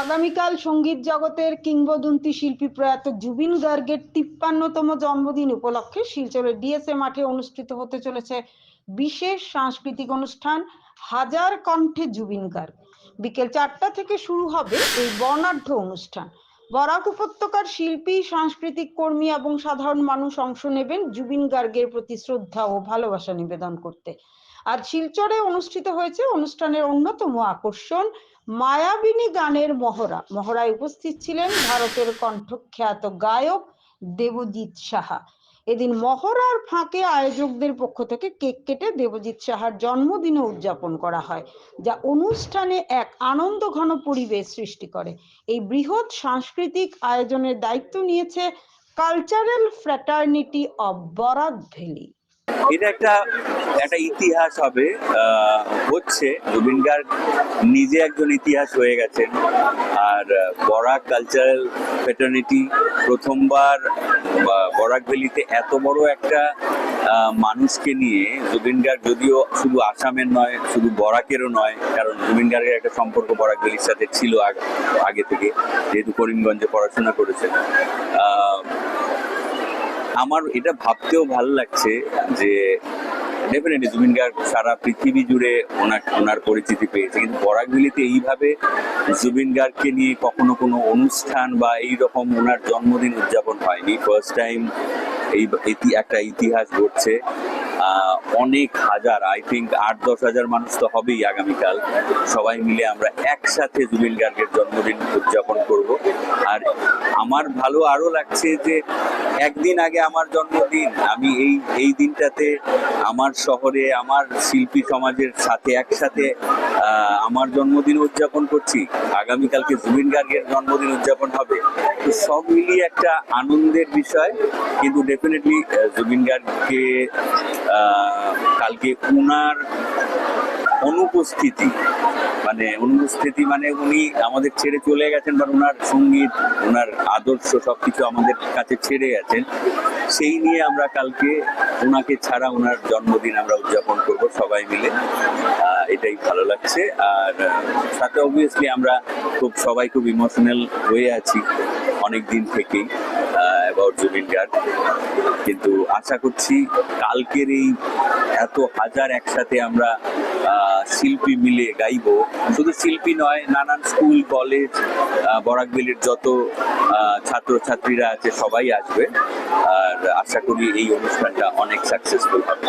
আগামীকাল সংগীত জগতের কিংবদন্তি শিল্পী প্রয়াত জুবিন গার্গের তিপ্পান্নতম জন্মদিন উপলক্ষে শিলচরের ডিএসএ মাঠে অনুষ্ঠিত হতে চলেছে বিশেষ সাংস্কৃতিক অনুষ্ঠান হাজার কণ্ঠে জুবিন গার্গ। বিকেল চারটা থেকে শুরু হবে এই বর্ণাঢ্য অনুষ্ঠান। বরাক উপত্যকার শিল্পী, সাংস্কৃতিক কর্মী এবং সাধারণ মানুষ অংশ নেবেন জুবিন গার্গের প্রতি শ্রদ্ধা ও ভালোবাসা নিবেদন করতে। আর শিলচরে অনুষ্ঠিত হয়েছে অনুষ্ঠানের অন্যতম আকর্ষণ মায়াবিনী গানের মহড়া। মহড়ায় উপস্থিত ছিলেন ভারতের কণ্ঠখ্যাত গায়ক দেবজিৎ সাহা। এদিন মহড়ার ফাঁকে আয়োজকদের পক্ষ থেকে কেক কেটে দেবজিৎ সাহার জন্মদিনও উদযাপন করা হয়, যা অনুষ্ঠানে এক আনন্দ ঘন পরিবেশ সৃষ্টি করে। এই বৃহৎ সাংস্কৃতিক আয়োজনের দায়িত্ব নিয়েছে cultural fraternity of Barak valley এটা একটা একটা ইতিহাস হবে হচ্ছে জুবিন গার্গ নিজে একজন ইতিহাস হয়ে গেছেন। আর বরাক কালচারাল ফেটার্নিটি প্রথমবার বরাক ভ্যালিতে এত বড় একটা মানুষকে নিয়ে জুবিন গার্গ যদিও শুধু আসামের নয়, শুধু বরাকেরও নয়, কারণ জুবিন গার্গের একটা সম্পর্ক বরাক ভ্যালির সাথে ছিল আগে থেকে, যেহেতু করিমগঞ্জে পড়াশোনা করেছেন। আমার এটা ভাবতেও ভালো লাগছে যে ডেফিনেটলি জুবিন গার্গ সারা পৃথিবী জুড়ে ওনার ওনার পরিচিতি পেয়েছে। কিন্তু বরাকভ্যালিতে এইভাবে জুবিন গার্গকে নিয়ে কখনো কোনো অনুষ্ঠান বা এই রকম ওনার জন্মদিন উদযাপন হয়নি। ফার্স্ট টাইম এই একটা ইতিহাস ঘটছে। অনেক হাজার আই থিঙ্ক আট, দশ হাজার মানুষ তো হবেই আগামীকাল। সবাই মিলে আমরা একসাথে জুবিন গার্গের জন্মদিন উদযাপন করব। আর আমার ভালো আরও লাগছে যে একদিন আগে আমার জন্মদিন, আমি এই এই দিনটাতে আমার শহরে, আমার শিল্পী সমাজের সাথে একসাথে আমার জন্মদিন উদযাপন করছি। আগামীকালকে জুবিন গার্গের জন্মদিন উদযাপন হবে। তো সব মিলিয়ে একটা আনন্দের বিষয়। কিন্তু ডেফিনেটলি জুবিন গার্গকে কালকে উনার অনুপস্থিতি মানে অনুপস্থিতি মানে উনি আমাদের ছেড়ে চলে গেছেন, বা ওনার সংগীত ওনার আদর্শ সবকিছু আমাদের কাছে ছেড়ে গেছেন। সেই নিয়ে আমরা কালকে ওনাকে ছাড়া ওনার জন্মদিন আমরা উদযাপন করব সবাই মিলে। এটাই ভালো লাগছে। আর, সাথে অবভিয়াসলি আমরা খুব, সবাই খুব ইমোশনাল হয়ে আছি অনেক দিন থেকেই। অ্যাবাউট জুবিন গার্গ কিন্তু আশা করছি কালকের এই এত হাজার একসাথে আমরা শিল্পী মিলে গাইবো। শুধু শিল্পী নয়, নানান স্কুল, কলেজ বরাকবেলির যত ছাত্রছাত্রীরা আছে, সবাই আসবে। আর আশা করি এই অনুষ্ঠানটা অনেক সাকসেসফুল হবে।